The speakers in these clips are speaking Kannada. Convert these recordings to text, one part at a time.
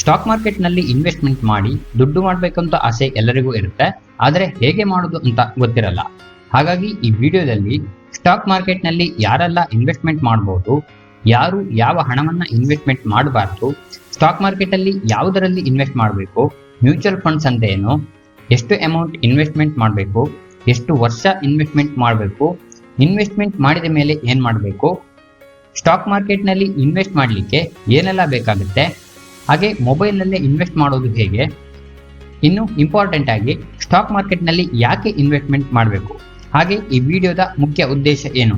ಸ್ಟಾಕ್ ಮಾರ್ಕೆಟ್ನಲ್ಲಿ ಇನ್ವೆಸ್ಟ್ಮೆಂಟ್ ಮಾಡಿ ದುಡ್ಡು ಮಾಡಬೇಕಂತ ಆಸೆ ಎಲ್ಲರಿಗೂ ಇರುತ್ತೆ, ಆದರೆ ಹೇಗೆ ಮಾಡೋದು ಅಂತ ಗೊತ್ತಿರಲ್ಲ. ಹಾಗಾಗಿ ಈ ವಿಡಿಯೋದಲ್ಲಿ ಸ್ಟಾಕ್ ಮಾರ್ಕೆಟ್ನಲ್ಲಿ ಯಾರೆಲ್ಲ ಇನ್ವೆಸ್ಟ್ಮೆಂಟ್ ಮಾಡಬಹುದು ಯಾರು ಯಾವ ಹಣವನ್ನ ಇನ್ವೆಸ್ಟ್ಮೆಂಟ್ ಮಾಡಬಾರ್ದು, ಸ್ಟಾಕ್ ಮಾರ್ಕೆಟಲ್ಲಿ ಯಾವುದರಲ್ಲಿ ಇನ್ವೆಸ್ಟ್ ಮಾಡಬೇಕು, ಮ್ಯೂಚುವಲ್ ಫಂಡ್ಸ್ ಅಂತ ಏನು ಎಷ್ಟು ಅಮೌಂಟ್ ಇನ್ವೆಸ್ಟ್ಮೆಂಟ್ ಮಾಡಬೇಕು, ಎಷ್ಟು ವರ್ಷ ಇನ್ವೆಸ್ಟ್ಮೆಂಟ್ ಮಾಡಬೇಕು, ಇನ್ವೆಸ್ಟ್ಮೆಂಟ್ ಮಾಡಿದ ಮೇಲೆ ಏನು ಮಾಡಬೇಕು ಸ್ಟಾಕ್ ಮಾರ್ಕೆಟ್ನಲ್ಲಿ ಇನ್ವೆಸ್ಟ್ ಮಾಡಲಿಕ್ಕೆ ಏನೆಲ್ಲ ಬೇಕಾಗುತ್ತೆ? ಹಾಗೆ ಮೊಬೈಲ್ನಲ್ಲೇ ಇನ್ವೆಸ್ಟ್ ಮಾಡೋದು ಹೇಗೆ? ಇನ್ನು ಇಂಪಾರ್ಟೆಂಟ್ ಆಗಿ ಸ್ಟಾಕ್ ಮಾರ್ಕೆಟ್ನಲ್ಲಿ ಯಾಕೆ ಇನ್ವೆಸ್ಟ್ಮೆಂಟ್ ಮಾಡಬೇಕು? ಹಾಗೆ ಈ ವಿಡಿಯೋದ ಮುಖ್ಯ ಉದ್ದೇಶ ಏನು?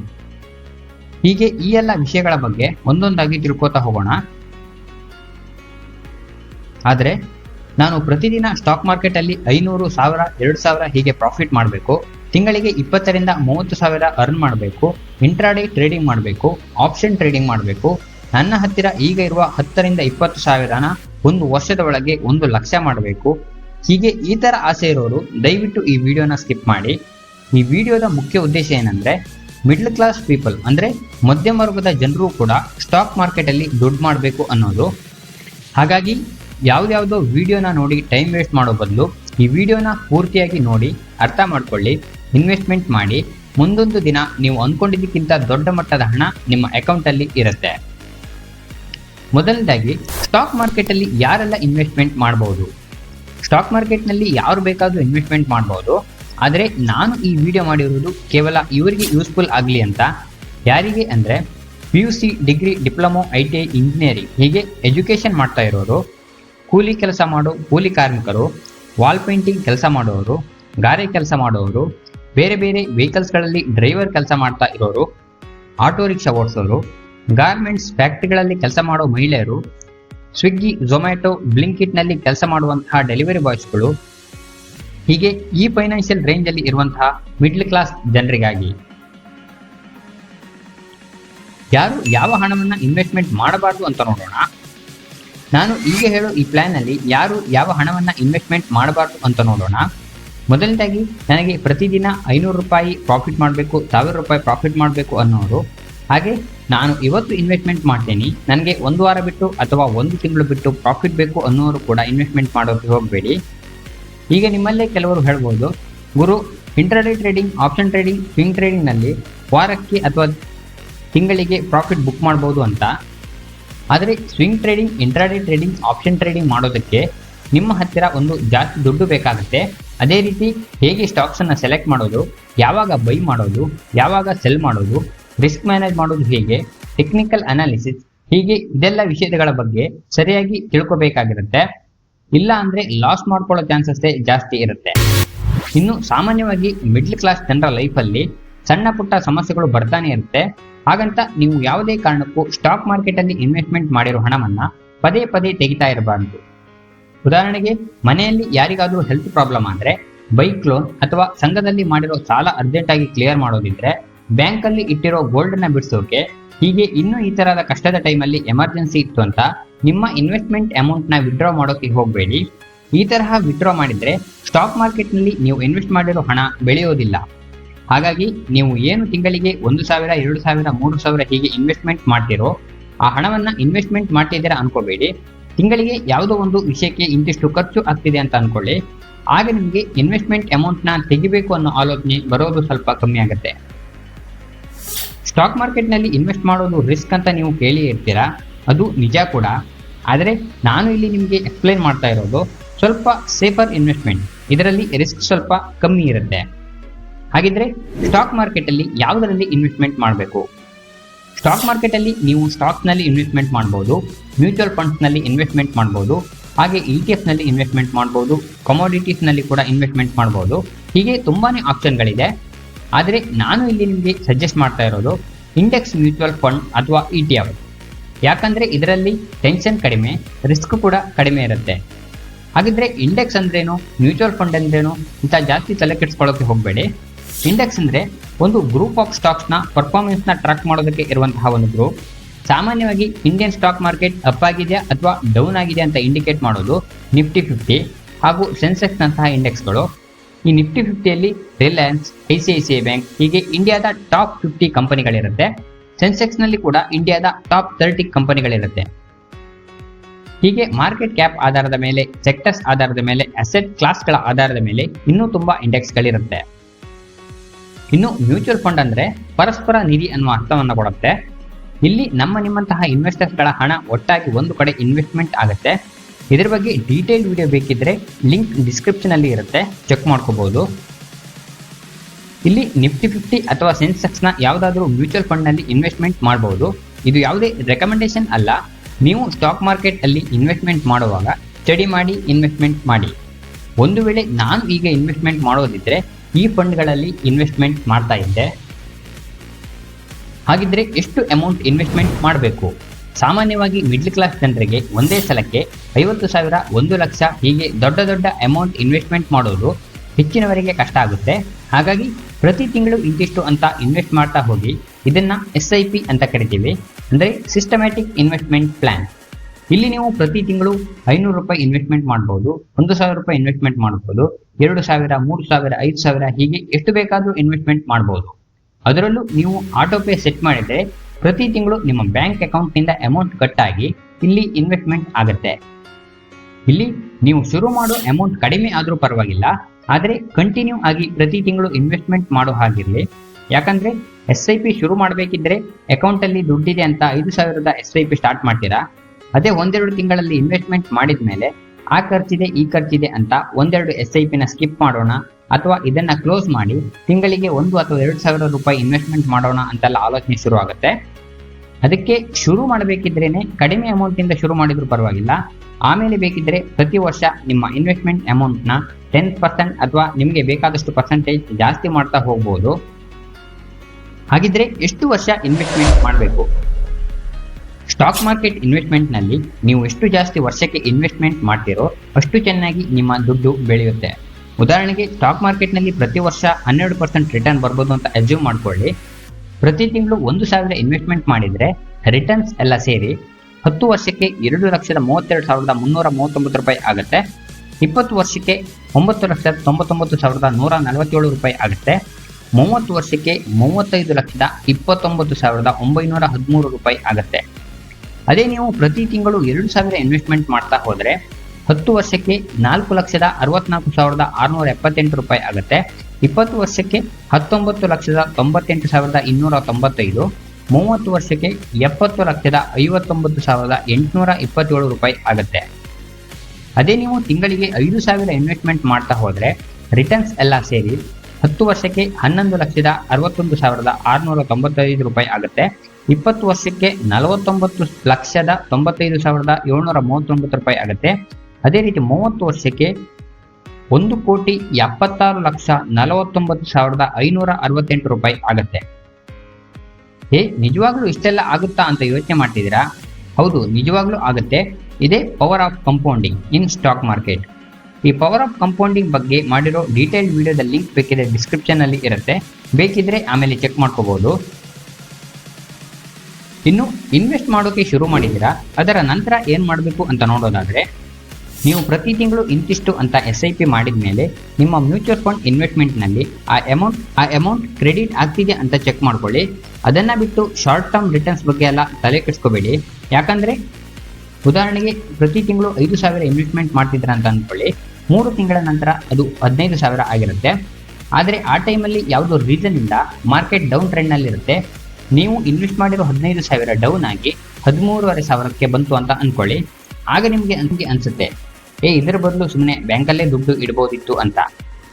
ಹೀಗೆ ಈ ಎಲ್ಲ ವಿಷಯಗಳ ಬಗ್ಗೆ ಒಂದೊಂದಾಗಿ ತಿಳ್ಕೊತಾ ಹೋಗೋಣ. ಆದರೆ ನಾನು ಪ್ರತಿದಿನ ಸ್ಟಾಕ್ ಮಾರ್ಕೆಟಲ್ಲಿ ಐನೂರು ಸಾವಿರ, ಎರಡು ಸಾವಿರ ಹೀಗೆ ಪ್ರಾಫಿಟ್ ಮಾಡಬೇಕು. ತಿಂಗಳಿಗೆ ಇಪ್ಪತ್ತರಿಂದ ಮೂವತ್ತು ಸಾವಿರ ಅರ್ನ್ ಮಾಡಬೇಕು ಇಂಟ್ರಾಡೇ ಟ್ರೇಡಿಂಗ್ ಮಾಡಬೇಕು ಆಪ್ಷನ್ ಟ್ರೇಡಿಂಗ್ ಮಾಡಬೇಕು. ನನ್ನ ಹತ್ತಿರ ಈಗ ಇರುವ ಹತ್ತರಿಂದ ಇಪ್ಪತ್ತು ಸಾವಿರನ ಒಂದು ವರ್ಷದ ಒಳಗೆ ಒಂದು ಲಕ್ಷ ಮಾಡಬೇಕು. ಹೀಗೆ ಈ ಥರ ಆಸೆ ಇರೋರು ದಯವಿಟ್ಟು ಈ ವಿಡಿಯೋನ ಸ್ಕಿಪ್ ಮಾಡಿ. ಈ ವಿಡಿಯೋದ ಮುಖ್ಯ ಉದ್ದೇಶ ಏನಂದ್ರೆ ಮಿಡ್ಲ್ ಕ್ಲಾಸ್ ಪೀಪಲ್ ಅಂದ್ರೆ ಮಧ್ಯಮ ವರ್ಗದ ಜನರು ಕೂಡ ಸ್ಟಾಕ್ ಮಾರ್ಕೆಟಲ್ಲಿ ದುಡ್ಡು ಮಾಡಬೇಕು ಅನ್ನೋದು. ಹಾಗಾಗಿ ಯಾವುದ್ಯಾವುದೋ ವಿಡಿಯೋನ ನೋಡಿ ಟೈಮ್ ವೇಸ್ಟ್ ಮಾಡೋ ಬದಲು ಈ ವಿಡಿಯೋನ ಪೂರ್ತಿಯಾಗಿ ನೋಡಿ ಅರ್ಥ ಮಾಡ್ಕೊಳ್ಳಿ. ಇನ್ವೆಸ್ಟ್ಮೆಂಟ್ ಮಾಡಿ ಮುಂದೊಂದು ದಿನ ನೀವು ಅಂದ್ಕೊಂಡಿದ್ದಕ್ಕಿಂತ ದೊಡ್ಡ ಮಟ್ಟದ ಹಣ ನಿಮ್ಮ ಅಕೌಂಟಲ್ಲಿ ಇರುತ್ತೆ. ಮೊದಲನೇದಾಗಿ ಸ್ಟಾಕ್ ಮಾರ್ಕೆಟಲ್ಲಿ ಯಾರೆಲ್ಲ ಇನ್ವೆಸ್ಟ್ಮೆಂಟ್ ಮಾಡಬಹುದು ಸ್ಟಾಕ್ ಮಾರ್ಕೆಟ್ನಲ್ಲಿ ಯಾರು ಬೇಕಾದರೂ ಇನ್ವೆಸ್ಟ್ಮೆಂಟ್ ಮಾಡಬಹುದು ಆದರೆ ನಾನು ಈ ವಿಡಿಯೋ ಮಾಡಿರುವುದು ಕೇವಲ ಇವರಿಗೆ ಯೂಸ್ಫುಲ್ ಆಗಲಿ ಅಂತ. ಯಾರಿಗೆ ಅಂದರೆ P U C degree diploma I T I engineering ಹೀಗೆ ಎಜುಕೇಷನ್ ಮಾಡ್ತಾ ಇರೋರು, ಕೂಲಿ ಕೆಲಸ ಮಾಡೋ ಕೂಲಿ ಕಾರ್ಮಿಕರು ವಾಲ್ ಪೇಂಟಿಂಗ್ ಕೆಲಸ ಮಾಡೋರು, ಗಾರೆ ಕೆಲಸ ಮಾಡೋರು ಬೇರೆ ಬೇರೆ ವೆಹಿಕಲ್ಸ್ಗಳಲ್ಲಿ ಡ್ರೈವರ್ ಕೆಲಸ ಮಾಡ್ತಾ ಇರೋರು, ಆಟೋ ರಿಕ್ಷಾ ಓಡಿಸೋರು, ಗಾರ್ಮೆಂಟ್ಸ್ ಫ್ಯಾಕ್ಟ್ರಿಗಳಲ್ಲಿ ಕೆಲಸ ಮಾಡೋ ಮಹಿಳೆಯರು, ಸ್ವಿಗ್ಗಿ, ಝೊಮ್ಯಾಟೊ, ಬ್ಲಿಂಕಿಟ್ನಲ್ಲಿ ಕೆಲಸ ಮಾಡುವಂತಹ ಡೆಲಿವರಿ ಬಾಯ್ಸ್ಗಳು, ಹೀಗೆ ಈ ಫೈನಾನ್ಷಿಯಲ್ ರೇಂಜಲ್ಲಿ ಇರುವಂತಹ ಮಿಡ್ಲ್ ಕ್ಲಾಸ್ ಜನರಿಗಾಗಿ. ಯಾರು ಯಾವ ಹಣವನ್ನು ಇನ್ವೆಸ್ಟ್ಮೆಂಟ್ ಮಾಡಬಾರ್ದು ಅಂತ ನೋಡೋಣ. ನಾನು ಈಗ ಹೇಳೋ ಈ ಪ್ಲಾನ್ ಅಲ್ಲಿ ಯಾರು ಯಾವ ಹಣವನ್ನು ಇನ್ವೆಸ್ಟ್ಮೆಂಟ್ ಮಾಡಬಾರ್ದು ಅಂತ ನೋಡೋಣ. ಮೊದಲನೇದಾಗಿ ನನಗೆ ಪ್ರತಿದಿನ ಐನೂರು ರೂಪಾಯಿ ಪ್ರಾಫಿಟ್ ಮಾಡಬೇಕು, ಸಾವಿರ ರೂಪಾಯಿ ಪ್ರಾಫಿಟ್ ಮಾಡಬೇಕು ಅನ್ನೋರು ಹಾಗೆ ನಾನು ಇವತ್ತು ಇನ್ವೆಸ್ಟ್ಮೆಂಟ್ ಮಾಡ್ತೀನಿ. ನನಗೆ ಒಂದು ವಾರ ಬಿಟ್ಟು ಅಥವಾ ಒಂದು ತಿಂಗಳು ಬಿಟ್ಟು ಪ್ರಾಫಿಟ್ ಬೇಕು ಅನ್ನೋರು ಕೂಡ ಇನ್ವೆಸ್ಟ್ಮೆಂಟ್ ಮಾಡೋಕೆ ಹೋಗಬೇಡಿ. ಈಗ ನಿಮ್ಮಲ್ಲೇ ಕೆಲವರು ಹೇಳ್ಬೋದು, ಗುರು interday trading option trading swing ಟ್ರೇಡಿಂಗ್ನಲ್ಲಿ ವಾರಕ್ಕೆ ಅಥವಾ ತಿಂಗಳಿಗೆ ಪ್ರಾಫಿಟ್ ಬುಕ್ ಮಾಡ್ಬೋದು ಅಂತ. ಆದರೆ swing trading intraday trading option trading ಮಾಡೋದಕ್ಕೆ ನಿಮ್ಮ ಹತ್ತಿರ ಒಂದು ಜಾಸ್ತಿ ದುಡ್ಡು ಬೇಕಾಗುತ್ತೆ. ಅದೇ ರೀತಿ ಹೇಗೆ ಸ್ಟಾಕ್ಸನ್ನು ಸೆಲೆಕ್ಟ್ ಮಾಡೋದು, ಯಾವಾಗ ಬೈ ಮಾಡೋದು, ಯಾವಾಗ ಸೆಲ್ ಮಾಡೋದು ರಿಸ್ಕ್ ಮ್ಯಾನೇಜ್ ಮಾಡೋದು ಹೇಗೆ ಟೆಕ್ನಿಕಲ್ ಅನಾಲಿಸಿಸ್ ಹೀಗೆ ಇದೆಲ್ಲ ವಿಷಯಗಳ ಬಗ್ಗೆ ಸರಿಯಾಗಿ ತಿಳ್ಕೊಬೇಕಾಗಿರುತ್ತೆ. ಇಲ್ಲ ಅಂದ್ರೆ ಲಾಸ್ ಮಾಡ್ಕೊಳ್ಳೋ ಚಾನ್ಸಸ್ ಜಾಸ್ತಿ ಇರುತ್ತೆ. ಇನ್ನು ಸಾಮಾನ್ಯವಾಗಿ ಮಿಡ್ಲ್ ಕ್ಲಾಸ್ ಜನರ ಲೈಫಲ್ಲಿ ಸಣ್ಣ ಪುಟ್ಟ ಸಮಸ್ಯೆಗಳು ಬರ್ತಾನೆ ಇರುತ್ತೆ. ಹಾಗಂತ ನೀವು ಯಾವುದೇ ಕಾರಣಕ್ಕೂ ಸ್ಟಾಕ್ ಮಾರ್ಕೆಟ್ ಅಲ್ಲಿ ಇನ್ವೆಸ್ಟ್ಮೆಂಟ್ ಮಾಡಿರೋ ಹಣವನ್ನ ಪದೇ ಪದೇ ತೆಗಿತಾ ಇರಬಾರ್ದು. ಉದಾಹರಣೆಗೆ, ಮನೆಯಲ್ಲಿ ಯಾರಿಗಾದ್ರೂ ಹೆಲ್ತ್ ಪ್ರಾಬ್ಲಮ್ ಅಂದ್ರೆ ಬೈಕ್ ಲೋನ್ ಅಥವಾ ಸಂಘದಲ್ಲಿ ಮಾಡಿರೋ ಸಾಲ ಅರ್ಜೆಂಟ್ ಆಗಿ ಕ್ಲಿಯರ್ ಮಾಡೋದಿದ್ರೆ ಬ್ಯಾಂಕ್ ಅಲ್ಲಿ ಇಟ್ಟಿರೋ ಗೋಲ್ಡ್ನ ಬಿಡಿಸೋಕೆ, ಹೀಗೆ ಇನ್ನೂ ಈ ತರಹದ ಕಷ್ಟದ ಟೈಮಲ್ಲಿ ಎಮರ್ಜೆನ್ಸಿ ಇತ್ತು ಅಂತ ನಿಮ್ಮ ಇನ್ವೆಸ್ಟ್ಮೆಂಟ್ ಅಮೌಂಟ್ನ ವಿಡ್ರಾ ಮಾಡೋಕೆ ಹೋಗಬೇಡಿ. ಈ ತರಹ ವಿಡ್ರಾ ಮಾಡಿದ್ರೆ ಸ್ಟಾಕ್ ಮಾರ್ಕೆಟ್ನಲ್ಲಿ ನೀವು ಇನ್ವೆಸ್ಟ್ ಮಾಡಿರೋ ಹಣ ಬೆಳೆಯೋದಿಲ್ಲ. ಹಾಗಾಗಿ, ನೀವು ಏನು ತಿಂಗಳಿಗೆ ಒಂದು ಸಾವಿರ, ಎರಡು ಸಾವಿರ, ಮೂರು ಸಾವಿರ ಹೀಗೆ ಇನ್ವೆಸ್ಟ್ಮೆಂಟ್ ಮಾಡ್ತಿರೋ, ಆ ಹಣವನ್ನ ಇನ್ವೆಸ್ಟ್ಮೆಂಟ್ ಮಾಡ್ತಿದ್ದೀರಾ ಅನ್ಕೋಬೇಡಿ. ತಿಂಗಳಿಗೆ ಯಾವುದೋ ಒಂದು ವಿಷಯಕ್ಕೆ ಇಂತಿಷ್ಟು ಖರ್ಚು ಆಗ್ತಿದೆ ಅಂತ ಅನ್ಕೊಳ್ಳಿ. ಆಗ ನಿಮಗೆ ಇನ್ವೆಸ್ಟ್ಮೆಂಟ್ ಅಮೌಂಟ್ನ ತೆಗಿಬೇಕು ಅನ್ನೋ ಆಲೋಚನೆ ಬರೋದು ಸ್ವಲ್ಪ ಕಮ್ಮಿ ಆಗುತ್ತೆ. ಸ್ಟಾಕ್ ಮಾರ್ಕೆಟ್ನಲ್ಲಿ ಇನ್ವೆಸ್ಟ್ ಮಾಡೋದು ರಿಸ್ಕ್ ಅಂತ ನೀವು ಕೇಳಿ ಇರ್ತೀರಾ? ಅದು ನಿಜ ಕೂಡ. ಆದರೆ ನಾನು ಇಲ್ಲಿ ನಿಮಗೆ ಎಕ್ಸ್ಪ್ಲೈನ್ ಮಾಡ್ತಾ ಇರೋದು ಸ್ವಲ್ಪ ಸೇಫರ್ ಇನ್ವೆಸ್ಟ್ಮೆಂಟ್ ಇದರಲ್ಲಿ ರಿಸ್ಕ್ ಸ್ವಲ್ಪ ಕಮ್ಮಿ ಇರುತ್ತೆ. ಹಾಗಿದ್ರೆ ಸ್ಟಾಕ್ ಮಾರ್ಕೆಟಲ್ಲಿ ಯಾವುದರಲ್ಲಿ ಇನ್ವೆಸ್ಟ್ಮೆಂಟ್ ಮಾಡಬೇಕು? ಸ್ಟಾಕ್ ಮಾರ್ಕೆಟಲ್ಲಿ ನೀವು ಸ್ಟಾಕ್ಸ್ನಲ್ಲಿ ಇನ್ವೆಸ್ಟ್ಮೆಂಟ್ ಮಾಡ್ಬೋದು ಮ್ಯೂಚುವಲ್ ಫಂಡ್ಸ್ನಲ್ಲಿ ಇನ್ವೆಸ್ಟ್ಮೆಂಟ್ ಮಾಡ್ಬೋದು, ಹಾಗೆ ಇ ಟಿ ಎಫ್ನಲ್ಲಿ ಇನ್ವೆಸ್ಟ್ಮೆಂಟ್ ಮಾಡ್ಬೋದು ಕಮೋಡಿಟೀಸ್ನಲ್ಲಿ ಕೂಡ ಇನ್ವೆಸ್ಟ್ಮೆಂಟ್ ಮಾಡ್ಬೋದು. ಹೀಗೆ ತುಂಬಾನೇ ಆಪ್ಷನ್ಗಳಿದೆ ಆದರೆ ನಾನು ಇಲ್ಲಿ ನಿಮಗೆ ಸಜೆಸ್ಟ್ ಮಾಡ್ತಾ ಇರೋದು ಇಂಡೆಕ್ಸ್ ಮ್ಯೂಚುವಲ್ ಫಂಡ್ ಅಥವಾ ಇ ಟಿ ಎಫ್ ಯಾಕಂದ್ರೆ ಇದರಲ್ಲಿ ಟೆನ್ಷನ್ ಕಡಿಮೆ ರಿಸ್ಕ್ ಕೂಡ ಕಡಿಮೆ ಇರುತ್ತೆ. ಹಾಗಿದ್ರೆ ಇಂಡೆಕ್ಸ್ ಅಂದ್ರೇನು ಮ್ಯೂಚುವಲ್ ಫಂಡ್ ಅಂದ್ರೇನು, ಇಂಥ ಜಾಸ್ತಿ ತಲೆ ಕೆಡಿಸ್ಕೊಳ್ಳೋಕೆ ಹೋಗಬೇಡಿ. ಇಂಡೆಕ್ಸ್ ಅಂದ್ರೆ ಒಂದು ಗ್ರೂಪ್ ಆಫ್ ಸ್ಟಾಕ್ಸ್ನ ಪರ್ಫಾರ್ಮೆನ್ಸ್ನ ಟ್ರ್ಯಾಕ್ ಮಾಡೋದಕ್ಕೆ ಇರುವಂತಹ ಒಂದು ಗ್ರೂಪ್ ಸಾಮಾನ್ಯವಾಗಿ ಇಂಡಿಯನ್ ಸ್ಟಾಕ್ ಮಾರ್ಕೆಟ್ ಅಪ್ ಆಗಿದೆಯಾ ಅಥವಾ ಡೌನ್ ಆಗಿದೆ ಅಂತ ಇಂಡಿಕೇಟ್ ಮಾಡೋದು ನಿಫ್ಟಿ ಫಿಫ್ಟಿ ಹಾಗೂ ಸೆನ್ಸೆಕ್ಸ್ ನಂತಹ ಇಂಡೆಕ್ಸ್ಗಳು ಈ Nifty ಫಿಫ್ಟಿಯಲ್ಲಿ Reliance I C I C I bank ಹೀಗೆ ಇಂಡಿಯಾದ ಟಾಪ್ ಫಿಫ್ಟಿ ಕಂಪನಿಗಳಿರುತ್ತೆ. ಸೆನ್ಸೆಕ್ಸ್ನಲ್ಲಿ ಕೂಡ ಇಂಡಿಯಾದ ಟಾಪ್ ತರ್ಟಿ ಕಂಪನಿಗಳಿರುತ್ತೆ. ಹೀಗೆ ಮಾರ್ಕೆಟ್ ಕ್ಯಾಪ್ ಆಧಾರದ ಮೇಲೆ ಸೆಕ್ಟರ್ಸ್ ಆಧಾರದ ಮೇಲೆ ಅಸೆಟ್ ಕ್ಲಾಸ್ಗಳ ಆಧಾರದ ಮೇಲೆ ಇನ್ನೂ ತುಂಬಾ ಇಂಡೆಕ್ಸ್ಗಳಿರುತ್ತೆ ಇನ್ನು ಮ್ಯೂಚುವಲ್ ಫಂಡ್ ಅಂದ್ರೆ ಪರಸ್ಪರ ನಿಧಿ ಅನ್ನುವ ಅರ್ಥವನ್ನು ಕೊಡುತ್ತೆ. ಇಲ್ಲಿ ನಮ್ಮ ನಿಮ್ಮಂತಹ ಇನ್ವೆಸ್ಟರ್ಸ್ಗಳ ಹಣ ಒಟ್ಟಾಗಿ ಒಂದು ಕಡೆ ಇನ್ವೆಸ್ಟ್ಮೆಂಟ್ ಆಗುತ್ತೆ. ಇದರ ಬಗ್ಗೆ ಡೀಟೇಲ್ ವಿಡಿಯೋ ಬೇಕಿದ್ರೆ ಲಿಂಕ್ ಡಿಸ್ಕ್ರಿಪ್ಷನ್ ಅಲ್ಲಿ ಇರುತ್ತೆ. ಚೆಕ್ ಮಾಡ್ಕೋಬಹುದು ಇಲ್ಲಿ ನಿಫ್ಟಿ ಫಿಫ್ಟಿ ಅಥವಾ ಸೆನ್ಸೆಕ್ಸ್ನ ಯಾವುದಾದ್ರೂ ಮ್ಯೂಚುವಲ್ ಫಂಡ್ನಲ್ಲಿ ಇನ್ವೆಸ್ಟ್ಮೆಂಟ್ ಮಾಡಬಹುದು ಇದು ಯಾವುದೇ ರೆಕಮೆಂಡೇಶನ್ ಅಲ್ಲ. ನೀವು ಸ್ಟಾಕ್ ಮಾರ್ಕೆಟ್ ಅಲ್ಲಿ ಇನ್ವೆಸ್ಟ್ಮೆಂಟ್ ಮಾಡುವಾಗ ಸ್ಟಡಿ ಮಾಡಿ ಇನ್ವೆಸ್ಟ್ಮೆಂಟ್ ಮಾಡಿ. ಒಂದು ವೇಳೆ ನಾನು ಈಗ ಇನ್ವೆಸ್ಟ್ಮೆಂಟ್ ಮಾಡೋದಿದ್ರೆ ಈ ಫಂಡ್ಗಳಲ್ಲಿ ಇನ್ವೆಸ್ಟ್ಮೆಂಟ್ ಮಾಡ್ತಾ ಇದ್ದೆ. ಹಾಗಿದ್ರೆ ಎಷ್ಟು ಅಮೌಂಟ್ ಇನ್ವೆಸ್ಟ್ಮೆಂಟ್ ಮಾಡಬೇಕು? ಸಾಮಾನ್ಯವಾಗಿ ಮಿಡ್ಲ್ ಕ್ಲಾಸ್ ಜನರಿಗೆ ಒಂದೇ ಸಲಕ್ಕೆ ಐವತ್ತು ಸಾವಿರ, ಒಂದು ಲಕ್ಷ ಹೀಗೆ ದೊಡ್ಡ ದೊಡ್ಡ ಅಮೌಂಟ್ ಇನ್ವೆಸ್ಟ್ಮೆಂಟ್ ಮಾಡೋದು ಹೆಚ್ಚಿನವರಿಗೆ ಕಷ್ಟ ಆಗುತ್ತೆ. ಹಾಗಾಗಿ ಪ್ರತಿ ತಿಂಗಳು ಇಂತಿಷ್ಟು ಅಂತ ಇನ್ವೆಸ್ಟ್ ಮಾಡ್ತಾ ಹೋಗಿ ಇದನ್ನ ಎಸ್ ಐ ಪಿ ಅಂತ ಕರಿತೀವಿ. ಅಂದರೆ ಸಿಸ್ಟಮ್ಯಾಟಿಕ್ ಇನ್ವೆಸ್ಟ್ಮೆಂಟ್ ಪ್ಲಾನ್. ಇಲ್ಲಿ ನೀವು ಪ್ರತಿ ತಿಂಗಳು ಐನೂರು ರೂಪಾಯಿ ಇನ್ವೆಸ್ಟ್ಮೆಂಟ್ ಮಾಡಬಹುದು ಒಂದು ಸಾವಿರ ರೂಪಾಯಿ ಇನ್ವೆಸ್ಟ್ಮೆಂಟ್ ಮಾಡಬಹುದು ಎರಡು ಸಾವಿರ, ಮೂರು ಸಾವಿರ, ಐದು ಸಾವಿರ, ಹೀಗೆ ಎಷ್ಟು ಬೇಕಾದರೂ ಇನ್ವೆಸ್ಟ್ಮೆಂಟ್ ಮಾಡಬಹುದು ಅದರಲ್ಲೂ ನೀವು ಆಟೋ ಪೇ ಸೆಟ್ ಮಾಡಿದರೆ ಪ್ರತಿ ತಿಂಗಳು ನಿಮ್ಮ ಬ್ಯಾಂಕ್ ಅಕೌಂಟ್ನಿಂದ ಅಮೌಂಟ್ ಕಟ್ ಆಗಿ ಇಲ್ಲಿ ಇನ್ವೆಸ್ಟ್ಮೆಂಟ್ ಆಗುತ್ತೆ. ಇಲ್ಲಿ ನೀವು ಶುರು ಮಾಡೋ ಅಮೌಂಟ್ ಕಡಿಮೆ ಆದರೂ ಪರವಾಗಿಲ್ಲ, ಆದರೆ ಕಂಟಿನ್ಯೂ ಆಗಿ ಪ್ರತಿ ತಿಂಗಳು ಇನ್ವೆಸ್ಟ್ಮೆಂಟ್ ಮಾಡೋ ಹಾಗಿರಲಿ. ಯಾಕಂದ್ರೆ ಎಸ್ ಐ ಪಿ ಶುರು ಮಾಡಬೇಕಿದ್ರೆ ಅಕೌಂಟಲ್ಲಿ ದುಡ್ಡಿದೆ ಅಂತ ಐದು ಸಾವಿರದ ಎಸ್ ಐ ಪಿ ಸ್ಟಾರ್ಟ್ ಮಾಡ್ತೀರಾ? ಅದೇ ಒಂದೆರಡು ತಿಂಗಳಲ್ಲಿ ಇನ್ವೆಸ್ಟ್ಮೆಂಟ್ ಮಾಡಿದ ಮೇಲೆ ಆ ಖರ್ಚಿದೆ, ಈ ಖರ್ಚಿದೆ ಅಂತ ಒಂದೆರಡು ಎಸ್ ಐ ಪಿನ ಸ್ಕಿಪ್ ಮಾಡೋಣ ಅಥವಾ ಇದನ್ನ ಕ್ಲೋಸ್ ಮಾಡಿ ತಿಂಗಳಿಗೆ ಒಂದು ಅಥವಾ ಎರಡು ಸಾವಿರ ರೂಪಾಯಿ ಇನ್ವೆಸ್ಟ್ಮೆಂಟ್ ಮಾಡೋಣ ಅಂತೆಲ್ಲ ಆಲೋಚನೆ ಶುರು ಆಗುತ್ತೆ. ಅದಕ್ಕೆ ಶುರು ಮಾಡಬೇಕಿದ್ರೇನೆ ಕಡಿಮೆ ಅಮೌಂಟಿಂದ ಶುರು ಮಾಡಿದ್ರು ಪರವಾಗಿಲ್ಲ. ಆಮೇಲೆ ಬೇಕಿದ್ರೆ ಪ್ರತಿ ವರ್ಷ ನಿಮ್ಮ ಇನ್ವೆಸ್ಟ್ಮೆಂಟ್ ಅಮೌಂಟ್ನ ಟೆನ್ ಪರ್ಸೆಂಟ್ ಅಥವಾ ನಿಮಗೆ ಬೇಕಾದಷ್ಟು ಪರ್ಸೆಂಟೇಜ್ ಜಾಸ್ತಿ ಮಾಡ್ತಾ ಹೋಗ್ಬೋದು. ಹಾಗಿದ್ರೆ ಎಷ್ಟು ವರ್ಷ ಇನ್ವೆಸ್ಟ್ಮೆಂಟ್ ಮಾಡಬೇಕು? ಸ್ಟಾಕ್ ಮಾರ್ಕೆಟ್ ಇನ್ವೆಸ್ಟ್ಮೆಂಟ್ನಲ್ಲಿ ನೀವು ಎಷ್ಟು ಜಾಸ್ತಿ ವರ್ಷಕ್ಕೆ ಇನ್ವೆಸ್ಟ್ಮೆಂಟ್ ಮಾಡ್ತೀರೋ ಅಷ್ಟು ಚೆನ್ನಾಗಿ ನಿಮ್ಮ ದುಡ್ಡು ಬೆಳೆಯುತ್ತೆ. ಉದಾಹರಣೆಗೆ ಸ್ಟಾಕ್ ಮಾರ್ಕೆಟ್ನಲ್ಲಿ ಪ್ರತಿ ವರ್ಷ ಹನ್ನೆರಡು ಪರ್ಸೆಂಟ್ ರಿಟರ್ನ್ ಬರ್ಬೋದು ಅಂತ ಅಸ್ಯೂಮ್ ಮಾಡ್ಕೊಳ್ಳಿ. ಪ್ರತಿ ತಿಂಗಳು ಒಂದು ಸಾವಿರ ಇನ್ವೆಸ್ಟ್ಮೆಂಟ್ ಮಾಡಿದರೆ ರಿಟರ್ನ್ಸ್ ಎಲ್ಲ ಸೇರಿ ಹತ್ತು ವರ್ಷಕ್ಕೆ ಎರಡು ಲಕ್ಷದ ಮೂವತ್ತೆರಡು ಸಾವಿರದ ಮುನ್ನೂರ ಮೂವತ್ತೊಂಬತ್ತು ರೂಪಾಯಿ ಆಗುತ್ತೆ. ಇಪ್ಪತ್ತು ವರ್ಷಕ್ಕೆ ಒಂಬತ್ತು ಲಕ್ಷದ ತೊಂಬತ್ತೊಂಬತ್ತು ಸಾವಿರದ ನೂರ ನಲವತ್ತೇಳು ರೂಪಾಯಿ ಆಗುತ್ತೆ. ಮೂವತ್ತು ವರ್ಷಕ್ಕೆ ಮೂವತ್ತೈದು ಲಕ್ಷದ ಇಪ್ಪತ್ತೊಂಬತ್ತು ಸಾವಿರದ ಒಂಬೈನೂರ ಹದಿಮೂರು ರೂಪಾಯಿ ಆಗುತ್ತೆ. ಅದೇ ನೀವು ಪ್ರತಿ ತಿಂಗಳು ಎರಡು ಸಾವಿರ ಇನ್ವೆಸ್ಟ್ಮೆಂಟ್ ಮಾಡ್ತಾ ಹೋದರೆ ಹತ್ತು ವರ್ಷಕ್ಕೆ ನಾಲ್ಕು ಲಕ್ಷದ ಅರವತ್ನಾಲ್ಕು ಸಾವಿರದ ಆರುನೂರ ಎಪ್ಪತ್ತೆಂಟು ರೂಪಾಯಿ ಆಗುತ್ತೆ. ಇಪ್ಪತ್ತು ವರ್ಷಕ್ಕೆ ಹತ್ತೊಂಬತ್ತು ಲಕ್ಷದ ತೊಂಬತ್ತೆಂಟು ಸಾವಿರದ ಇನ್ನೂರ ತೊಂಬತ್ತೈದು. ಮೂವತ್ತು ವರ್ಷಕ್ಕೆ ಎಪ್ಪತ್ತು ಲಕ್ಷದ ಐವತ್ತೊಂಬತ್ತು ಸಾವಿರದ ಎಂಟುನೂರ ಇಪ್ಪತ್ತೇಳು ರೂಪಾಯಿ ಆಗುತ್ತೆ. ಅದೇ ನೀವು ತಿಂಗಳಿಗೆ ಐದು ಸಾವಿರ ಇನ್ವೆಸ್ಟ್ಮೆಂಟ್ ಮಾಡ್ತಾ ಹೋದರೆ ರಿಟರ್ನ್ಸ್ ಎಲ್ಲ ಸೇರಿ ಹತ್ತು ವರ್ಷಕ್ಕೆ ಹನ್ನೊಂದು ಲಕ್ಷದ ಅರವತ್ತೊಂದು ಸಾವಿರದ ಆರುನೂರ ತೊಂಬತ್ತೈದು ರೂಪಾಯಿ ಆಗುತ್ತೆ. ಇಪ್ಪತ್ತು ವರ್ಷಕ್ಕೆ ನಲವತ್ತೊಂಬತ್ತು ಲಕ್ಷದ ತೊಂಬತ್ತೈದು ಸಾವಿರದ ಏಳ್ನೂರ ಮೂವತ್ತೊಂಬತ್ತು ರೂಪಾಯಿ ಆಗುತ್ತೆ. ಅದೇ ರೀತಿ ಮೂವತ್ತು ವರ್ಷಕ್ಕೆ ಒಂದು ಕೋಟಿ ಎಪ್ಪತ್ತಾರು ಲಕ್ಷ ನಲವತ್ತೊಂಬತ್ತು ಸಾವಿರದ ಐನೂರ ಅರವತ್ತೆಂಟು ರೂಪಾಯಿ ಆಗುತ್ತೆ. ಏ, ನಿಜವಾಗ್ಲೂ ಇಷ್ಟೆಲ್ಲ ಆಗುತ್ತಾ ಅಂತ ಯೋಚನೆ ಮಾಡ್ತಿದ್ದೀರಾ? ಹೌದು, ನಿಜವಾಗ್ಲೂ ಆಗುತ್ತೆ. ಇದೇ power of compounding in stock market. ಈ ಪವರ್ ಆಫ್ ಕಂಪೌಂಡಿಂಗ್ ಬಗ್ಗೆ ಮಾಡಿರೋ ಡೀಟೇಲ್ ವಿಡಿಯೋದ ಲಿಂಕ್ ಬೇಕಿದ್ರೆ ಡಿಸ್ಕ್ರಿಪ್ಷನ್ ಅಲ್ಲಿ ಇರುತ್ತೆ. ಬೇಕಿದ್ರೆ ಆಮೇಲೆ ಚೆಕ್ ಮಾಡ್ಕೋಬಹುದು ಇನ್ನು ಇನ್ವೆಸ್ಟ್ ಮಾಡೋಕೆ ಶುರು ಮಾಡಿದ್ದೀರಾ? ಅದರ ನಂತರ ಏನು ಮಾಡಬೇಕು ಅಂತ ನೋಡೋದಾದರೆ, ನೀವು ಪ್ರತಿ ತಿಂಗಳು ಇಂತಿಷ್ಟು ಅಂತ ಎಸ್ ಐ ಪಿ ಮಾಡಿದ ಮೇಲೆ ನಿಮ್ಮ ಮ್ಯೂಚುವಲ್ ಫಂಡ್ ಇನ್ವೆಸ್ಟ್ಮೆಂಟ್ನಲ್ಲಿ ಆ ಅಮೌಂಟ್ ಆ ಅಮೌಂಟ್ ಕ್ರೆಡಿಟ್ ಆಗ್ತಿದೆ ಅಂತ ಚೆಕ್ ಮಾಡ್ಕೊಳ್ಳಿ. ಅದನ್ನು ಬಿಟ್ಟು ಶಾರ್ಟ್ ಟರ್ಮ್ ರಿಟರ್ನ್ಸ್ ಬಗ್ಗೆ ಎಲ್ಲ ತಲೆ ಕೆಡಿಸ್ಕೋಬೇಡಿ. ಯಾಕಂದರೆ, ಉದಾಹರಣೆಗೆ ಪ್ರತಿ ತಿಂಗಳು ಐದು ಸಾವಿರ ಇನ್ವೆಸ್ಟ್ಮೆಂಟ್ ಮಾಡ್ತಿದ್ರ ಅಂತ ಅಂದ್ಕೊಳ್ಳಿ ಮೂರು ತಿಂಗಳ ನಂತರ ಅದು ಹದಿನೈದು ಸಾವಿರ ಆಗಿರುತ್ತೆ. ಆದರೆ ಆ ಟೈಮಲ್ಲಿ ಯಾವುದೋ ರೀಸನ್ ಇಂದ ಮಾರ್ಕೆಟ್ ಡೌನ್ ಟ್ರೆಂಡ್ನಲ್ಲಿರುತ್ತೆ ನೀವು ಇನ್ವೆಸ್ಟ್ ಮಾಡಿರೋ ಹದಿನೈದು ಸಾವಿರ ಡೌನ್ ಆಗಿ ಹದಿಮೂರುವರೆ ಸಾವಿರಕ್ಕೆ ಬಂತು ಅಂತ ಅನ್ಕೊಳ್ಳಿ. ಆಗ ನಿಮಗೆ ಅಂತೆ ಅನ್ಸುತ್ತೆ. ಏ, ಇದರ ಬದಲು ಸುಮ್ಮನೆ ಬ್ಯಾಂಕಲ್ಲೇ ದುಡ್ಡು ಇಡ್ಬೋದಿತ್ತು ಅಂತ.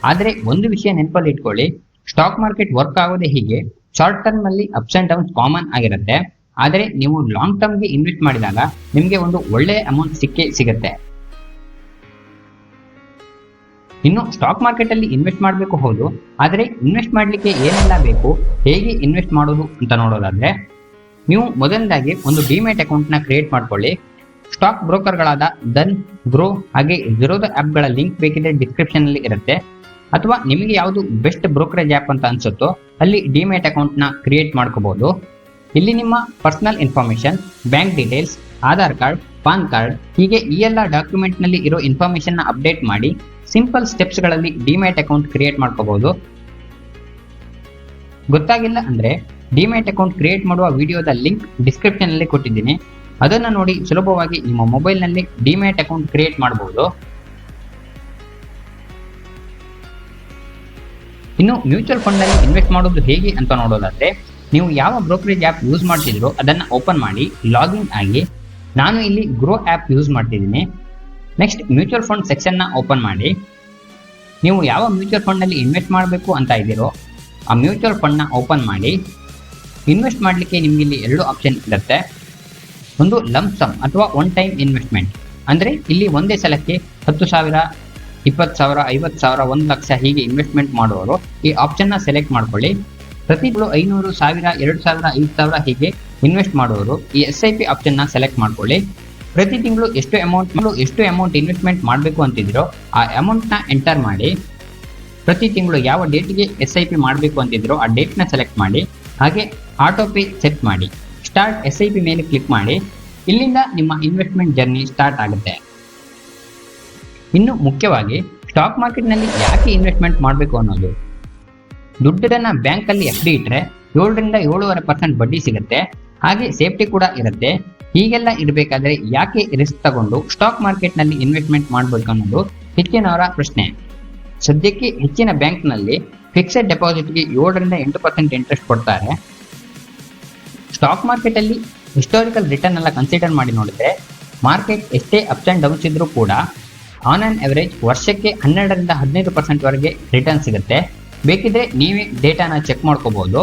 ಆದರೆ ಒಂದು ವಿಷಯ ನೆನಪಲ್ಲಿ ಇಟ್ಕೊಳ್ಳಿ. ಸ್ಟಾಕ್ ಮಾರ್ಕೆಟ್ ವರ್ಕ್ ಆಗೋದೇ ಹೀಗೆ. ಶಾರ್ಟ್ ಟರ್ಮ್ ಅಲ್ಲಿ ಅಪ್ಸ್ ಅಂಡ್ ಡೌನ್ಸ್ ಕಾಮನ್ ಆಗಿರುತ್ತೆ. ಆದರೆ ನೀವು ಲಾಂಗ್ ಟರ್ಮ್ಗೆ ಇನ್ವೆಸ್ಟ್ ಮಾಡಿದಾಗ ನಿಮಗೆ ಒಂದು ಒಳ್ಳೆಯ ಅಮೌಂಟ್ ಸಿಕ್ಕೇ ಸಿಗುತ್ತೆ. ಇನ್ನು ಸ್ಟಾಕ್ ಮಾರ್ಕೆಟ್ ಅಲ್ಲಿ ಇನ್ವೆಸ್ಟ್ ಮಾಡಬೇಕು ಹೌದು, ಆದರೆ ಇನ್ವೆಸ್ಟ್ ಮಾಡಲಿಕ್ಕೆ ಏನೆಲ್ಲ ಬೇಕು, ಹೇಗೆ ಇನ್ವೆಸ್ಟ್ ಮಾಡೋದು ಅಂತ ನೋಡೋದಾದ್ರೆ, ನೀವು ಮೊದಲನೇದಾಗಿ ಒಂದು ಡಿಮ್ಯಾಟ್ ಅಕೌಂಟ್ನ ಕ್ರಿಯೇಟ್ ಮಾಡ್ಕೊಳ್ಳಿ. ಸ್ಟಾಕ್ ಬ್ರೋಕರ್ ಗಳಾದ ದನ್ ಗ್ರೋ ಹಾಗೆ ಜಿರೋದ ಆ್ಯಪ್ಗಳ ಲಿಂಕ್ ಬೇಕಿದ್ರೆ ಡಿಸ್ಕ್ರಿಪ್ಷನ್ ಅಲ್ಲಿ ಇರುತ್ತೆ. ಅಥವಾ ನಿಮಗೆ ಯಾವುದು ಬೆಸ್ಟ್ ಬ್ರೋಕರೇಜ್ ಆ್ಯಪ್ ಅಂತ ಅನ್ಸುತ್ತೋ, ಅಲ್ಲಿ ಡಿಮ್ಯಾಟ್ ಅಕೌಂಟ್ನ ಕ್ರಿಯೇಟ್ ಮಾಡ್ಕೋಬಹುದು ಇಲ್ಲಿ ನಿಮ್ಮ personal information bank details Aadhaar card PAN card, ಹೀಗೆ ಈ ಎಲ್ಲ ಡಾಕ್ಯುಮೆಂಟ್ನಲ್ಲಿ ಇರೋ ಇನ್ಫಾರ್ಮೇಶನ್ನ ಅಪ್ಡೇಟ್ ಮಾಡಿ, ಸಿಂಪಲ್ ಸ್ಟೆಪ್ಸ್ಗಳಲ್ಲಿ ಡಿಮ್ಯಾಟ್ ಅಕೌಂಟ್ ಕ್ರಿಯೇಟ್ ಮಾಡ್ಕೋಬಹುದು ಗೊತ್ತಾಗಿಲ್ಲ ಅಂದ್ರೆ ಡಿಮ್ಯಾಟ್ ಅಕೌಂಟ್ ಕ್ರಿಯೇಟ್ ಮಾಡುವ ವಿಡಿಯೋದ ಲಿಂಕ್ ಡಿಸ್ಕ್ರಿಪ್ಷನ್ ಅಲ್ಲಿ ಕೊಟ್ಟಿದ್ದೀನಿ. ಅದನ್ನು ನೋಡಿ ಸುಲಭವಾಗಿ ನಿಮ್ಮ ಮೊಬೈಲ್ನಲ್ಲಿ ಡಿಮ್ಯಾಟ್ ಅಕೌಂಟ್ ಕ್ರಿಯೇಟ್ ಮಾಡಬಹುದು ಇನ್ನು ಮ್ಯೂಚುವಲ್ ಫಂಡ್ನಲ್ಲಿ ಇನ್ವೆಸ್ಟ್ ಮಾಡೋದು ಹೇಗೆ ಅಂತ ನೋಡೋದಾದ್ರೆ, ನೀವು ಯಾವ ಬ್ರೋಕರೇಜ್ ಆ್ಯಪ್ ಯೂಸ್ ಮಾಡ್ತಿದ್ರೋ ಅದನ್ನು ಓಪನ್ ಮಾಡಿ, ಲಾಗಿನ್ ಆಗಿ ನಾನು ಇಲ್ಲಿ ಗ್ರೋ ಆ್ಯಪ್ ಯೂಸ್ ಮಾಡ್ತಿದ್ದೀನಿ. ನೆಕ್ಸ್ಟ್ ಮ್ಯೂಚುವಲ್ ಫಂಡ್ ಸೆಕ್ಷನ್ನ ಓಪನ್ ಮಾಡಿ. ನೀವು ಯಾವ ಮ್ಯೂಚುವಲ್ ಫಂಡಲ್ಲಿ ಇನ್ವೆಸ್ಟ್ ಮಾಡಬೇಕು ಅಂತ ಇದ್ದೀರೋ, ಆ ಮ್ಯೂಚುವಲ್ ಫಂಡ್ನ ಓಪನ್ ಮಾಡಿ. ಇನ್ವೆಸ್ಟ್ ಮಾಡಲಿಕ್ಕೆ ನಿಮಗೆ ಇಲ್ಲಿ ಎರಡು ಆಪ್ಷನ್ ಇರುತ್ತೆ. ಒಂದು ಲಂಪ್ ಸಮ್ ಅಥವಾ ಒನ್ ಟೈಮ್ ಇನ್ವೆಸ್ಟ್ಮೆಂಟ್ ಅಂದರೆ ಇಲ್ಲಿ ಒಂದೇ ಸಲಕ್ಕೆ ಹತ್ತು ಸಾವಿರ, ಇಪ್ಪತ್ತು ಸಾವಿರ, ಐವತ್ತು ಸಾವಿರ, ಒಂದು ಲಕ್ಷ ಹೀಗೆ ಇನ್ವೆಸ್ಟ್ಮೆಂಟ್ ಮಾಡುವವರು ಈ ಆಪ್ಷನ್ನ ಸೆಲೆಕ್ಟ್ ಮಾಡ್ಕೊಳ್ಳಿ. ಪ್ರತಿ ತಿಂಗಳು ಐನೂರು, ಸಾವಿರ, ಎರಡು ಸಾವಿರ, ಐದು ಸಾವಿರ ಹೀಗೆ ಇನ್ವೆಸ್ಟ್ ಮಾಡುವವರು ಈ ಎಸ್ ಐ ಪಿ ಆಪ್ಷನ್ನ ಸೆಲೆಕ್ಟ್ ಮಾಡ್ಕೊಳ್ಳಿ. ಪ್ರತಿ ತಿಂಗಳು ಎಷ್ಟು ಅಮೌಂಟ್ ಎಷ್ಟು ಅಮೌಂಟ್ ಇನ್ವೆಸ್ಟ್ಮೆಂಟ್ ಮಾಡಬೇಕು ಅಂತಿದ್ರೋ ಆ ಅಮೌಂಟ್ನ ಎಂಟರ್ ಮಾಡಿ. ಪ್ರತಿ ತಿಂಗಳು ಯಾವ ಡೇಟ್ಗೆ ಎಸ್ ಐ ಪಿ ಮಾಡಬೇಕು ಅಂತಿದ್ರೋ ಆ ಡೇಟ್ನ ಸೆಲೆಕ್ಟ್ ಮಾಡಿ. ಹಾಗೆ ಆಟೋ ಪೇ ಸೆಟ್ ಮಾಡಿ. ಸ್ಟಾರ್ಟ್ ಎಸ್ ಐ ಪಿ ಮೇಲೆ ಕ್ಲಿಕ್ ಮಾಡಿ. ಇಲ್ಲಿಂದ ನಿಮ್ಮ ಇನ್ವೆಸ್ಟ್ಮೆಂಟ್ ಜರ್ನಿ ಸ್ಟಾರ್ಟ್ ಆಗುತ್ತೆ. ಇನ್ನು ಮುಖ್ಯವಾಗಿ ಸ್ಟಾಕ್ ಮಾರ್ಕೆಟ್ನಲ್ಲಿ ಯಾಕೆ ಇನ್ವೆಸ್ಟ್ಮೆಂಟ್ ಮಾಡಬೇಕು ಅನ್ನೋದು. ದುಡ್ಡನ್ನ ಬ್ಯಾಂಕಲ್ಲಿ ಎಫ್ ಡಿ ಇಟ್ಟರೆ ಏಳರಿಂದ ಏಳುವರೆ ಪರ್ಸೆಂಟ್ ಬಡ್ಡಿ ಸಿಗುತ್ತೆ. ಹಾಗೆ ಸೇಫ್ಟಿ ಕೂಡ ಇರುತ್ತೆ. ಹೀಗೆಲ್ಲ ಇರಬೇಕಾದ್ರೆ ಯಾಕೆ ರಿಸ್ಕ್ ತಗೊಂಡು ಸ್ಟಾಕ್ ಮಾರ್ಕೆಟ್ನಲ್ಲಿ ಇನ್ವೆಸ್ಟ್ಮೆಂಟ್ ಮಾಡಬೇಕು ಅನ್ನೋದು ಹೆಚ್ಚಿನವರ ಪ್ರಶ್ನೆ. ಸದ್ಯಕ್ಕೆ ಹೆಚ್ಚಿನ ಬ್ಯಾಂಕ್ನಲ್ಲಿ ಫಿಕ್ಸೆಡ್ ಡೆಪಾಸಿಟ್ಗೆ ಏಳರಿಂದ ಎಂಟು ಪರ್ಸೆಂಟ್ ಇಂಟ್ರೆಸ್ಟ್ ಕೊಡ್ತಾರೆ. ಸ್ಟಾಕ್ ಮಾರ್ಕೆಟಲ್ಲಿ ಹಿಸ್ಟೋರಿಕಲ್ ರಿಟರ್ನ್ ಎಲ್ಲ ಕನ್ಸಿಡರ್ ಮಾಡಿ ನೋಡಿದ್ರೆ ಮಾರ್ಕೆಟ್ ಎಷ್ಟೇ ಅಪ್ಸ್ ಅಂಡ್ ಡೌನ್ಸ್ ಇದ್ರೂ ಕೂಡ ಆನ್ ಆನ್ ಅವರೇಜ್ ವರ್ಷಕ್ಕೆ ಹನ್ನೆರಡರಿಂದ ಹದಿನೈದು ಪರ್ಸೆಂಟ್ವರೆಗೆ ರಿಟರ್ನ್ ಸಿಗುತ್ತೆ. ಬೇಕಿದ್ರೆ ನೀವೇ ಡೇಟಾನ ಚೆಕ್ ಮಾಡ್ಕೋಬಹುದು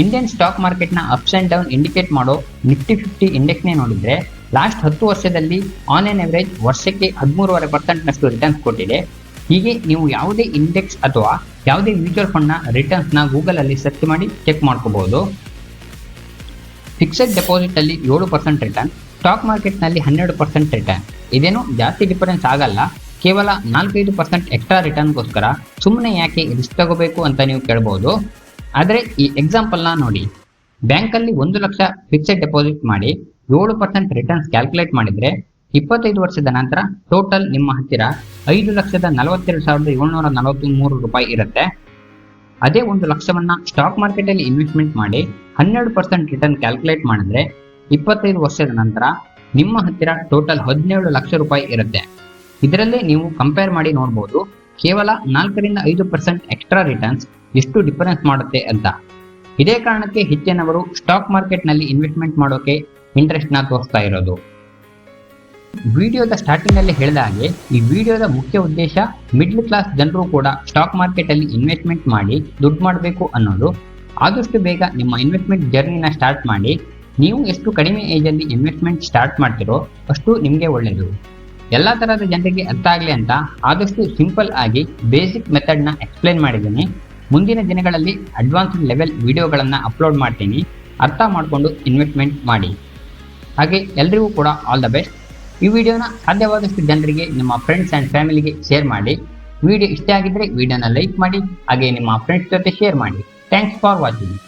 ಇಂಡಿಯನ್ ಸ್ಟಾಕ್ ಮಾರ್ಕೆಟ್ನ ಅಪ್ಸ್ ಆ್ಯಂಡ್ ಡೌನ್ ಇಂಡಿಕೇಟ್ ಮಾಡೋ ನಿಫ್ಟಿ ಫಿಫ್ಟಿ ಇಂಡೆಕ್ಸ್ನೇ ನೋಡಿದ್ರೆ ಲಾಸ್ಟ್ ಹತ್ತು ವರ್ಷದಲ್ಲಿ ಆನ್ ಆನ್ ಎವರೇಜ್ ವರ್ಷಕ್ಕೆ ಹದಿಮೂರುವರೆ ಪರ್ಸೆಂಟ್ನಷ್ಟು ರಿಟರ್ನ್ಸ್ ಕೊಟ್ಟಿದೆ. ಹೀಗೆ ನೀವು ಯಾವುದೇ ಇಂಡೆಕ್ಸ್ ಅಥವಾ ಯಾವುದೇ ಮ್ಯೂಚುವಲ್ ಫಂಡ್ನ ರಿಟರ್ನ್ಸ್ನ ಗೂಗಲಲ್ಲಿ ಸರ್ಚ್ ಮಾಡಿ ಚೆಕ್ ಮಾಡ್ಕೋಬಹುದು. ಫಿಕ್ಸೆಡ್ ಡೆಪಾಸಿಟ್ ಅಲ್ಲಿ ಏಳು ಪರ್ಸೆಂಟ್ ರಿಟರ್ನ್ ಸ್ಟಾಕ್ ಮಾರ್ಕೆಟ್ನಲ್ಲಿ ಹನ್ನೆರಡು ಪರ್ಸೆಂಟ್ ರಿಟರ್ನ್ ಇದೇನು ಜಾಸ್ತಿ ಡಿಫರೆನ್ಸ್ ಆಗಲ್ಲ. ಕೇವಲ ನಾಲ್ಕೈದು ಪರ್ಸೆಂಟ್ ಎಕ್ಸ್ಟ್ರಾ ರಿಟರ್ನ್ಗೋಸ್ಕರ ಸುಮ್ಮನೆ ಯಾಕೆ ರಿಸ್ಕ್ ತಗೋಬೇಕು ಅಂತ ನೀವು ಕೇಳ್ಬೋದು. ಆದರೆ ಈ ಎಕ್ಸಾಂಪಲ್ನ ನೋಡಿ. ಬ್ಯಾಂಕಲ್ಲಿ ಒಂದು ಲಕ್ಷ ಫಿಕ್ಸೆಡ್ ಡೆಪಾಸಿಟ್ ಮಾಡಿ ಏಳು ಪರ್ಸೆಂಟ್ ರಿಟರ್ನ್ಸ್ ಕ್ಯಾಲ್ಕುಲೇಟ್ ಮಾಡಿದರೆ ಇಪ್ಪತ್ತೈದು ವರ್ಷದ ನಂತರ ಟೋಟಲ್ ನಿಮ್ಮ ಹತ್ತಿರ ಐದು ಲಕ್ಷದ ನಲವತ್ತೆರಡು ಸಾವಿರದ ಏಳ್ನೂರ ನಲವತ್ತ್ಮೂರು ರೂಪಾಯಿ ಇರುತ್ತೆ. ಅದೇ ಒಂದು ಲಕ್ಷವನ್ನ ಸ್ಟಾಕ್ ಮಾರ್ಕೆಟಲ್ಲಿ ಇನ್ವೆಸ್ಟ್ಮೆಂಟ್ ಮಾಡಿ ಹನ್ನೆರಡು ಪರ್ಸೆಂಟ್ ರಿಟರ್ನ್ ಕ್ಯಾಲ್ಕುಲೇಟ್ ಮಾಡಿದ್ರೆ ಇಪ್ಪತ್ತೈದು ವರ್ಷದ ನಂತರ ನಿಮ್ಮ ಹತ್ತಿರ ಟೋಟಲ್ ಹದಿನೇಳು ಲಕ್ಷ ರೂಪಾಯಿ ಇರುತ್ತೆ. ಇದರಲ್ಲೇ ನೀವು ಕಂಪೇರ್ ಮಾಡಿ ನೋಡ್ಬೋದು. ಕೇವಲ ನಾಲ್ಕರಿಂದ ಐದು ಪರ್ಸೆಂಟ್ ಎಕ್ಸ್ಟ್ರಾ ರಿಟರ್ನ್ಸ್ ಎಷ್ಟು ಡಿಫರೆನ್ಸ್ ಮಾಡುತ್ತೆ ಅಂತ. ಇದೇ ಕಾರಣಕ್ಕೆ ಹೆಚ್ಚಿನವರು ಸ್ಟಾಕ್ ಮಾರ್ಕೆಟ್ನಲ್ಲಿ ಇನ್ವೆಸ್ಟ್ಮೆಂಟ್ ಮಾಡೋಕೆ ಇಂಟ್ರೆಸ್ಟ್ನ ತೋರಿಸ್ತಾ ಇರೋದು. ವಿಡಿಯೋದ ಸ್ಟಾರ್ಟಿಂಗ್ನಲ್ಲಿ ಹೇಳಿದ ಹಾಗೆ, ಈ ವಿಡಿಯೋದ ಮುಖ್ಯ ಉದ್ದೇಶ ಮಿಡ್ಲ್ ಕ್ಲಾಸ್ ಜನರು ಕೂಡ ಸ್ಟಾಕ್ ಮಾರ್ಕೆಟ್ ಅಲ್ಲಿ ಇನ್ವೆಸ್ಟ್ಮೆಂಟ್ ಮಾಡಿ ದುಡ್ಡು ಮಾಡಬೇಕು ಅನ್ನೋದು. ಆದಷ್ಟು ಬೇಗ ನಿಮ್ಮ ಇನ್ವೆಸ್ಟ್ಮೆಂಟ್ ಜರ್ನಿನ ಸ್ಟಾರ್ಟ್ ಮಾಡಿ. ನೀವು ಎಷ್ಟು ಕಡಿಮೆ ಏಜ್ ಅಲ್ಲಿ ಇನ್ವೆಸ್ಟ್ಮೆಂಟ್ ಸ್ಟಾರ್ಟ್ ಮಾಡ್ತಿರೋ ಅಷ್ಟು ನಿಮಗೆ ಒಳ್ಳೆಯದು ಎಲ್ಲ ತರಹದ ಜನರಿಗೆ ಅರ್ಥ ಆಗಲಿ ಅಂತ ಆದಷ್ಟು ಸಿಂಪಲ್ ಆಗಿ ಬೇಸಿಕ್ ಮೆಥಡ್ನ ಎಕ್ಸ್ಪ್ಲೈನ್ ಮಾಡಿದ್ದೀನಿ. ಮುಂದಿನ ದಿನಗಳಲ್ಲಿ ಅಡ್ವಾನ್ಸ್ಡ್ ಲೆವೆಲ್ ವಿಡಿಯೋಗಳನ್ನು ಅಪ್ಲೋಡ್ ಮಾಡ್ತೀನಿ. ಅರ್ಥ ಮಾಡಿಕೊಂಡು ಇನ್ವೆಸ್ಟ್ಮೆಂಟ್ ಮಾಡಿ. ಹಾಗೆ ಎಲ್ರಿಗೂ ಕೂಡ ಆಲ್ ದ ಬೆಸ್ಟ್ ಈ ವಿಡಿಯೋನ ಸಾಧ್ಯವಾದಷ್ಟು ಜನರಿಗೆ, ನಿಮ್ಮ ಫ್ರೆಂಡ್ಸ್ ಆ್ಯಂಡ್ ಫ್ಯಾಮಿಲಿಗೆ ಶೇರ್ ಮಾಡಿ. ವಿಡಿಯೋ ಇಷ್ಟ ಆಗಿದ್ದರೆ ವಿಡಿಯೋನ ಲೈಕ್ ಮಾಡಿ, ಹಾಗೆ ನಿಮ್ಮ ಫ್ರೆಂಡ್ಸ್ ಜೊತೆ ಶೇರ್ ಮಾಡಿ. Thanks for watching